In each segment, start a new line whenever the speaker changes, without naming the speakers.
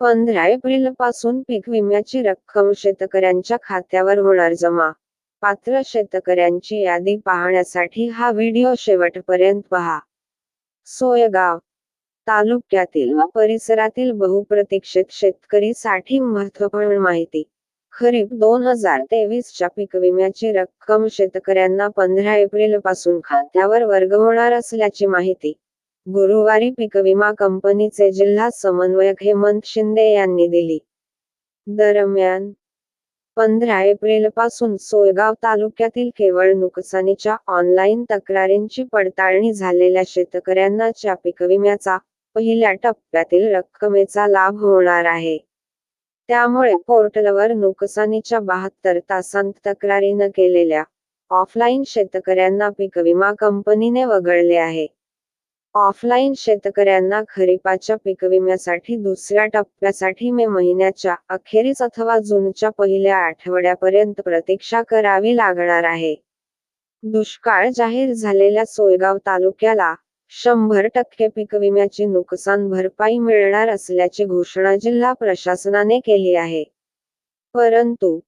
पंधरा एप्रिलपासून पीक विम्याची रक्कम शेतकऱ्यांच्या खात्यावर होणार जमा. पात्र शेतकऱ्यांची यादी पाहण्यासाठी हा व्हिडिओ शेवटपर्यंत पहा. सोयगाव तालुक्यातील व परिसरातील बहुप्रतीक्षित शेतकरीसाठी महत्त्वपूर्ण माहिती. खरीप दोन हजार तेवीस च्या पीक विम्याची रक्कम शेतकऱ्यांना पंधरा एप्रिलपासून खात्यावर वर्ग होणार असल्याची माहिती. गुरुवारी पीक विमा कंपनीचे जिल्हा समन्वयक हेमंत शिंदे यांनी दिली. दरम्यान पंधरा एप्रिलपासून सोयगाव तालुक्यातील केवळ नुकसानीच्या ऑनलाईन तक्रारींची पडताळणी झालेल्या शेतकऱ्यांना च्या पीक विम्याचा पहिल्या टप्प्यातील रक्कमेचा लाभ होणार आहे. त्यामुळे पोर्टलवर नुकसानीच्या बहात्तर तासांत तक्रारी न केलेल्या ऑफलाईन शेतकऱ्यांना पीक विमा कंपनीने वगळले आहे. ऑफलाईन शेतकऱ्यांना खरीपाच्या पीक विम्यासाठी दुसऱ्या टप्प्यासाठी मे महिन्याच्या अखेरीस अथवा जूनच्या पहिल्या आठवड्यापर्यंत प्रतीक्षा करावी लागणार आहे. दुष्काळ जाहीर झालेल्या सोयगाव तालुक्याला शंभर टक्के पीक विम्याची नुकसान भरपाई मिळणार असल्याची घोषणा जिल्हा प्रशासनाने केली आहे. परंतु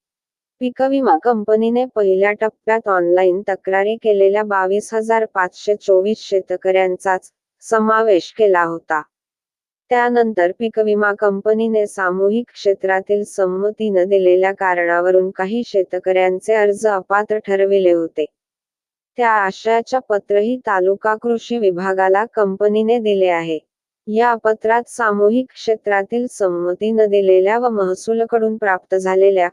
पीक विमा कंपनीने पहिल्या टप्प्यात ऑनलाईन तक्रारी केलेल्या बावीस हजार पाचशे चोवीस शेतकऱ्यांचाच समावेश केला होता. त्यानंतर पीक विमा कंपनीने सामूहिक क्षेत्रातील संमतीनं दिलेल्या कारणावरून काही शेतकऱ्यांचे अर्ज अपात्र ठरविले होते. त्या आशयाच्या पत्रही तालुका कृषी विभागाला कंपनीने दिले आहे. या पत्रात सामूहिक क्षेत्रातील संमती न दिलेल्या व महसूलकडून प्राप्त झालेल्या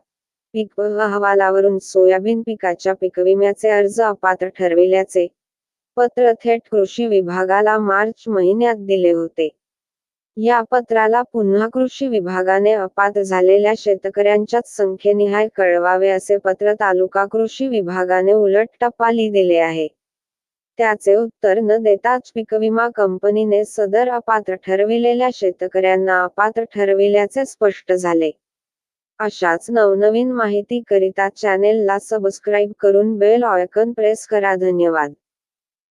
पीक अहवालावरून सोयाबीन पिकाच्या पीक विम्याचे अर्ज अपात्र ठरविल्याचे पत्र थेट कृषी विभागाला मार्च महिन्यात दिले होते. या पत्राला पुन्हा कृषी विभागाने अपात्र झालेल्या शेतकऱ्यांच्याच संख्येनिहाय कळवावे असे पत्र तालुका कृषी विभागाने उलट टपाली दिले आहे. त्याचे उत्तर न देताच पीक विमा कंपनीने सदर अपात्र ठरविलेल्या शेतकऱ्यांना अपात्र ठरविल्याचे स्पष्ट झाले. अशाच नवनवीन माहिती करिता चॅनेलला सबस्क्राईब करून बेल आयकॉन प्रेस करा. धन्यवाद.